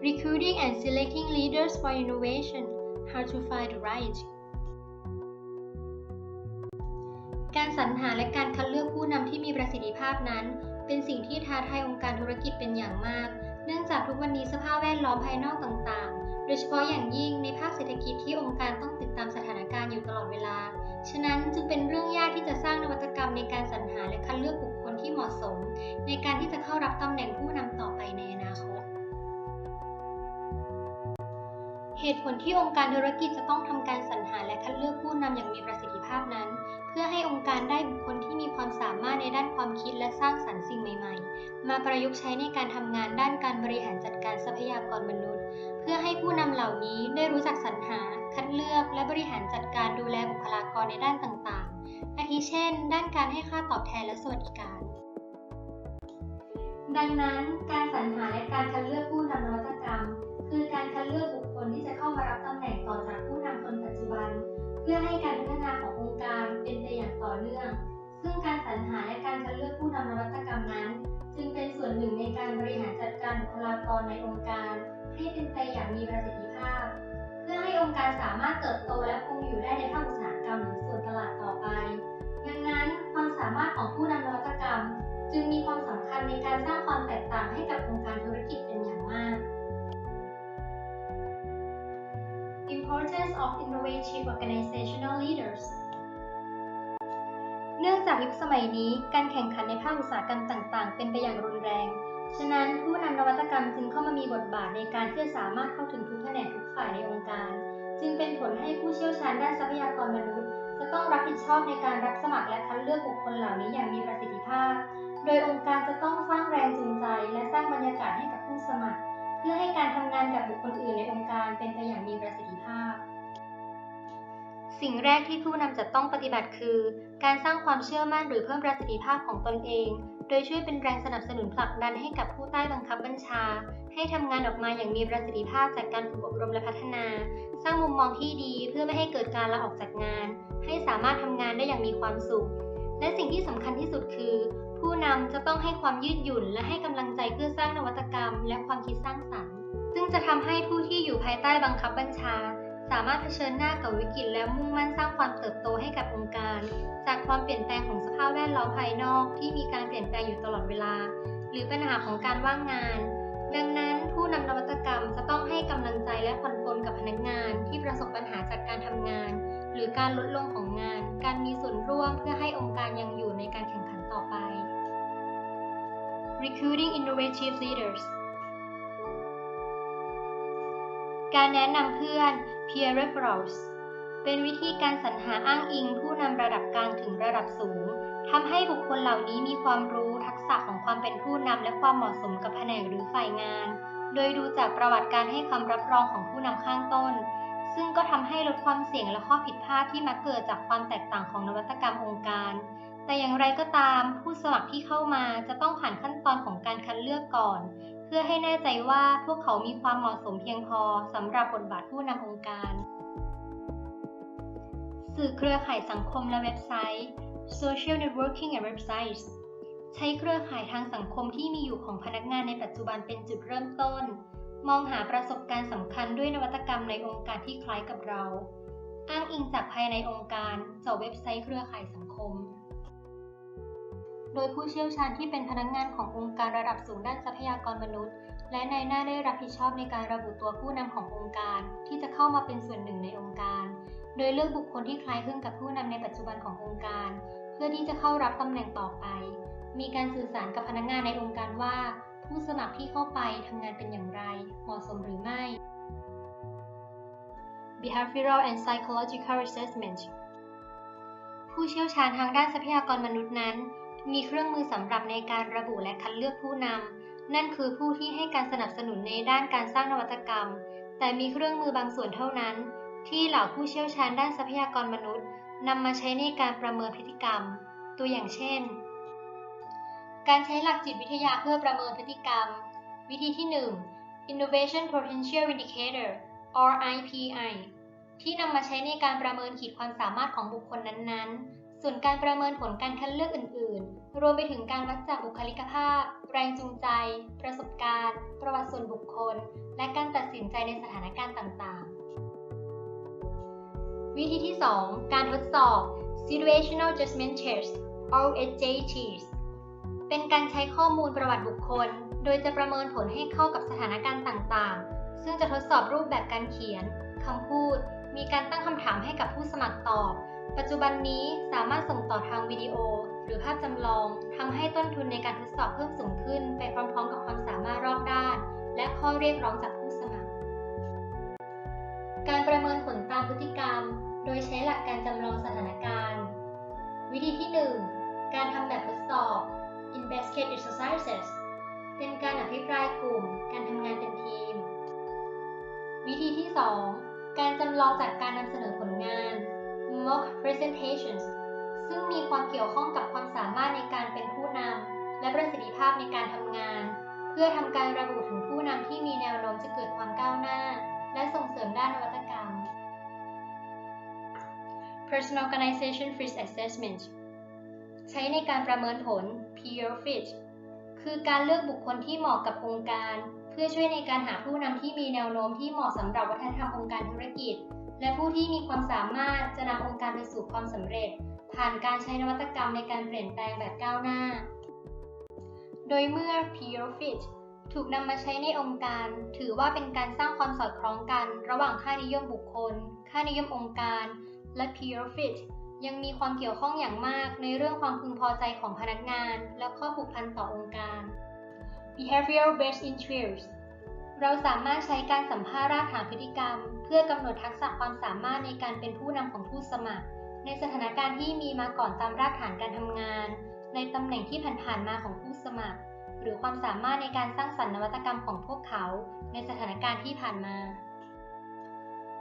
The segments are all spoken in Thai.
Recruiting and selecting leaders for innovation How to find the right การสรรหาและการคัดเลือกผู้นำที่มีประสิทธิภาพนั้น เป็นสิ่งที่ท้าทายองค์การธุรกิจเป็นอย่างมาก เนื่องจากทุกวันนี้สภาพแวดล้อมภายนอกต่างๆ โดยเฉพาะอย่างยิ่งในภาคเศรษฐกิจที่องค์การต้องติดตามสถานการณ์อยู่ตลอดเวลา ฉะนั้นจึงเป็นเรื่องยากที่จะสร้างนวัตกรรมในการสรรหาและคัดเลือกบุคคลที่เหมาะสม ในการที่จะเข้ารับตำแหน่งผู้นำต่อไปในอนาคต เหตุผลที่องค์การธุรกิจจะต้องทำการสรรหาและคัดเลือกผู้นำอย่างมีประสิทธิภาพนั้น เพื่อให้องค์การได้บุคคลที่มีความสามารถในด้านความคิดและสร้างสรรค์สิ่งใหม่ ๆ มาประยุกต์ใช้ในการทำงานด้านการบริหารจัดการทรัพยากรมนุษย์ เพื่อให้ผู้นำเหล่านี้ได้รู้จักสรรหา คัดเลือก และบริหารจัดการดูแลบุคลากรในด้านต่างๆ อาทิเช่น ด้านการให้ค่าตอบแทนและสวัสดิการดังนั้นการสรรหาและการคัดเลือกผู้นำนวัตกรรม คือการคัดเลือกบุคคลที่จะเข้ามารับตำแหน่งต่อจากผู้นำคนปัจจุบัน เพื่อให้การพัฒนาขององค์การเป็นไปอย่างต่อเนื่อง ซึ่งการสรรหาและการคัดเลือกผู้นำนวัตกรรมนั้น จึงเป็นส่วนหนึ่งในการบริหารจัดการบุคลากรในองค์การ ให้เป็นไปอย่างมีประสิทธิภาพ เพื่อให้องค์การสามารถเติบโตและคงอยู่ได้ในภาคอุตสาหกรรมหรือส่วนตลาดต่อไปดังนั้นความสามารถของผู้นำนวัตกรรม จึงมีความสำคัญในการสร้างความแตก of innovative organizational leaders เนื่องจากยุคสมัยนี้การแข่งขันในภาคอุตสาหกรรมต่างๆ เป็นไปอย่างรุนแรง ฉะนั้นผู้นำนวัตกรรมจึงเข้ามามีบทบาทในการที่จะสามารถเข้าถึงทุกแผนกทุกฝ่ายในองค์การ จึงเป็นผลให้ผู้เชี่ยวชาญด้านทรัพยากรมนุษย์ จะต้องรับผิดชอบในการรับสมัครและคัดเลือกบุคคลเหล่านี้อย่างมีประสิทธิภาพ โดยองค์การจะต้องสร้างแรงจูงใจ และสร้างบรรยากาศให้กับผู้สมัคร เพื่อให้การทำงานกับบุคคลอื่นในองค์การเป็นไปอย่างมีประสิทธิภาพ สิ่งแรกที่ผู้นำจะต้องปฏิบัติคือ การสร้างความเชื่อมั่นหรือเพิ่มประสิทธิภาพของตนเอง โดยช่วยเป็นแรงสนับสนุนผลักดันให้กับผู้ใต้บังคับบัญชา ให้ทำงานออกมาอย่างมีประสิทธิภาพจากการฝึกอบรมและพัฒนา สร้างมุมมองที่ดีเพื่อไม่ให้เกิดการลาออกจากงาน ให้สามารถทำงานได้อย่างมีความสุข และสิ่งที่สำคัญที่สุดคือ ผู้นำจะต้องให้ความยืดหยุ่น และให้กำลังใจเพื่อสร้างนวัตกรรม และความคิดสร้างสรรค์ ซึ่งจะทำให้ผู้ที่อยู่ภายใต้บังคับบัญชา สามารถเผชิญหน้ากับวิกฤตและมุ่งมั่นสร้างความเติบโตให้กับองค์การ จากความเปลี่ยนแปลงของสภาพแวดล้อมภายนอกที่มีการเปลี่ยนแปลงอยู่ตลอดเวลา หรือปัญหาของการว่างงาน ดังนั้นผู้นำนวัตกรรมจะต้องให้กำลังใจและผ่อนปลนกับพนักงานที่ประสบปัญหาจากการทำงาน หรือการลดลงของงาน การมีส่วนร่วมเพื่อให้องค์การยังอยู่ในการแข่งขันต่อไป Recruiting innovative leaders การแนะนำเพื่อน peer referrals เป็นวิธีการสรรหาอ้างอิงผู้นำระดับกลางถึงระดับสูงทำให้บุคคลเหล่านี้มีความรู้ทักษะของความเป็นผู้นำและความเหมาะสมกับแผนกหรือฝ่ายงาน โดยดูจากประวัติการให้คำรับรองของผู้นำข้างต้น ซึ่งก็ทำให้ลดความเสี่ยงและข้อผิดพลาดที่มักเกิดจากความแตกต่างของนวัตกรรมองค์การ แต่อย่างไรก็ตาม ผู้สมัครที่เข้ามาจะต้องผ่านขั้นตอนของการคัดเลือกก่อน เพื่อให้แน่ใจว่าพวกเขามีความเหมาะสมเพียงพอสำหรับบทบาทผู้นำองค์การ สื่อเครือข่ายสังคมและเว็บไซต์ Social Networking and Websites ใช้เครือข่ายทางสังคมที่มีอยู่ของพนักงานในปัจจุบันเป็นจุดเริ่มต้น มองหาประสบการณ์สำคัญด้วยนวัตกรรมในองค์การที่คล้ายกับเรา อ้างอิงจากภายในองค์การเจาะเว็บไซต์เครือข่ายสังคม โดยผู้เชี่ยวชาญที่เป็นพนักงานขององค์การระดับสูงด้านทรัพยากรมนุษย์ และในหน้าได้รับผิดชอบในการระบุตัวผู้นำขององค์การ ที่จะเข้ามาเป็นส่วนหนึ่งในองค์การ โดยเลือกบุคคลที่คล้ายคลึงกับผู้นำในปัจจุบันขององค์การ เพื่อที่จะเข้ารับตำแหน่งต่อไป มีการสื่อสารกับพนักงานในองค์การว่า ผู้สมัครที่เข้าไปทำงานเป็นอย่างไร เหมาะสมหรือไม่ Behavioral and Psychological Assessment ผู้เชี่ยวชาญทางด้านทรัพยากรมนุษย์นั้น มีเครื่องมือสำหรับในการระบุและคัดเลือกผู้นำ นั่นคือผู้ที่ให้การสนับสนุนในด้านการสร้างนวัตกรรม แต่มีเครื่องมือบางส่วนเท่านั้น ที่เหล่าผู้เชี่ยวชาญด้านทรัพยากรมนุษย์นำมาใช้ในการประเมินพฤติกรรม ตัวอย่างเช่น การใช้หลักจิตวิทยาเพื่อประเมินพฤติกรรม วิธีที่ 1 Innovation Potential Indicator (RIPI) ที่นำมาใช้ในการประเมินขีดความสามารถของบุคคลนั้นๆ ส่วนการประเมินผลการคัดเลือกอื่น ๆ รวมไปถึงการวัดจากบุคลิกภาพ แรงจูงใจ ประสบการณ์ ประวัติส่วนบุคคล และการตัดสินใจในสถานการณ์ต่างๆ วิธีที่ 2 การทดสอบ situational judgment tests or SJTs เป็นการใช้ข้อมูลประวัติบุคคล โดยจะประเมินผลให้เข้ากับสถานการณ์ต่างๆ ซึ่งจะทดสอบรูปแบบการเขียน คำพูด มีการตั้งคำถามให้กับผู้สมัครตอบ ปัจจุบันนี้สามารถส่งต่อทางวิดีโอ หรือภาพจำลองทำให้ต้นทุนในการทดสอบเพิ่มสูงขึ้น ไปพร้อมๆ กับความสามารถรอบด้าน และข้อเรียกร้องจากผู้สมัคร การประเมินผลตามพฤติกรรม โดยใช้หลักการจำลองสถานการณ์ วิธีที่ 1 การทำแบบทดสอบ Investigate exercises เป็นการอภิปรายกลุ่ม การทำงานเป็นทีม วิธีที่ 2 การจำลองจากการนำเสนอผลงาน Mock presentations ซึ่งมีความเกี่ยวข้องกับความสามารถในการเป็นผู้นำและประสิทธิภาพในการทำงาน เพื่อทำการระบุถึงผู้นำที่มีแนวโน้มจะเกิดความก้าวหน้า และส่งเสริมด้านนวัตกรรม Person Organization Fit Assessment ใช้ในการประเมินผล Peer Fit คือการเลือกบุคคลที่เหมาะกับองค์การ พื่อช่วยในการหาผู้นำที่มีแนวโน้มที่เหมาะสำหรับวัฒนธรรมองค์การธุรกิจ และผู้ที่มีความสามารถจะนำองค์การไปสู่ความสำเร็จ ผ่านการใช้นวัตกรรมในการเปลี่ยนแปลงแบบก้าวหน้า โดยเมื่อ Peer Fit ถูกนำมาใช้ในองค์การ ถือว่าเป็นการสร้างความสอดคล้องกัน ระหว่างค่านิยมบุคคล ค่านิยมองค์การ และ Peer Fit ยังมีความเกี่ยวข้องอย่างมากในเรื่องความพึงพอใจของพนักงาน และข้อผูกพันต่อองค์การ Behavioral Based Interviews เราสามารถใช้การสัมภาษณ์รากฐานพฤติกรรม เพื่อกำหนดทักษะความสามารถในการเป็นผู้นำของผู้สมัคร ในสถานการณ์ที่มีมาก่อนตามรากฐานการทำงาน ในตำแหน่งที่ผ่านๆมาของผู้สมัคร หรือความสามารถในการสร้างสรรค์นวัตกรรมของพวกเขา ในสถานการณ์ที่ผ่านมา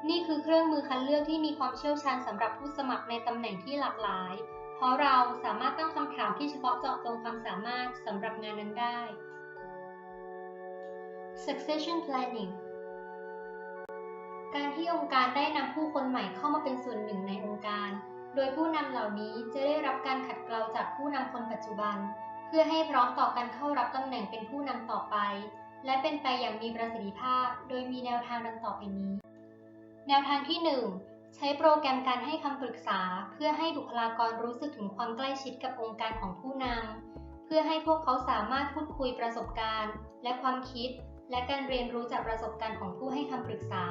นี่คือเครื่องมือคัดเลือกที่มีความเชี่ยวชาญสำหรับผู้สมัครในตำแหน่งที่หลากหลาย เพราะเราสามารถตั้งคำถามที่เฉพาะเจาะจงความสามารถสำหรับงานนั้นได้ Succession Planning การที่องค์การได้นำผู้คนใหม่เข้ามาเป็นส่วนหนึ่งในองค์การ โดยผู้นำเหล่านี้จะได้รับการขัดเกลาจากผู้นำคนปัจจุบัน เพื่อให้พร้อมต่อการเข้ารับตำแหน่งเป็นผู้นำต่อไป และเป็นไปอย่างมีประสิทธิภาพ โดยมีแนวทางดังต่อไปนี้ แนวทางที่ 1 ใช้โปรแกรมการให้คำปรึกษา เพื่อให้บุคลากรรู้สึกถึงความใกล้ชิดกับองค์การของผู้นำเพื่อให้พวกเขาสามารถพูดคุยประสบการณ์ และความคิด และการเรียนรู้จากประสบการณ์ของผู้ให้คำปรึกษา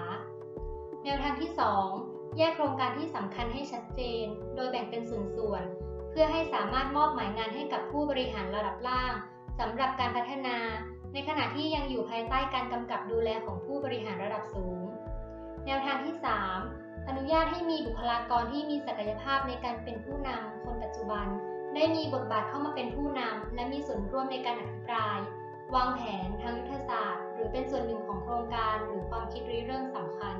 แนวทางที่ 2 แยกโครงการที่สำคัญให้ชัดเจน โดยแบ่งเป็นส่วนๆ เพื่อให้สามารถมอบหมายงานให้กับผู้บริหารระดับล่างสำหรับการพัฒนา ในขณะที่ยังอยู่ภายใต้การกำกับดูแลของผู้บริหารระดับสูง แนวทางที่ 3 อนุญาตให้มีบุคลากรที่มีศักยภาพในการเป็นผู้นำคนปัจจุบัน ได้มีบทบาทเข้ามาเป็นผู้นำและมีส่วนร่วมในการอภิปราย วางแผนทางยุทธศาสตร์ หรือเป็นส่วนหนึ่งของโครงการหรือความคิดริเริ่มสำคัญ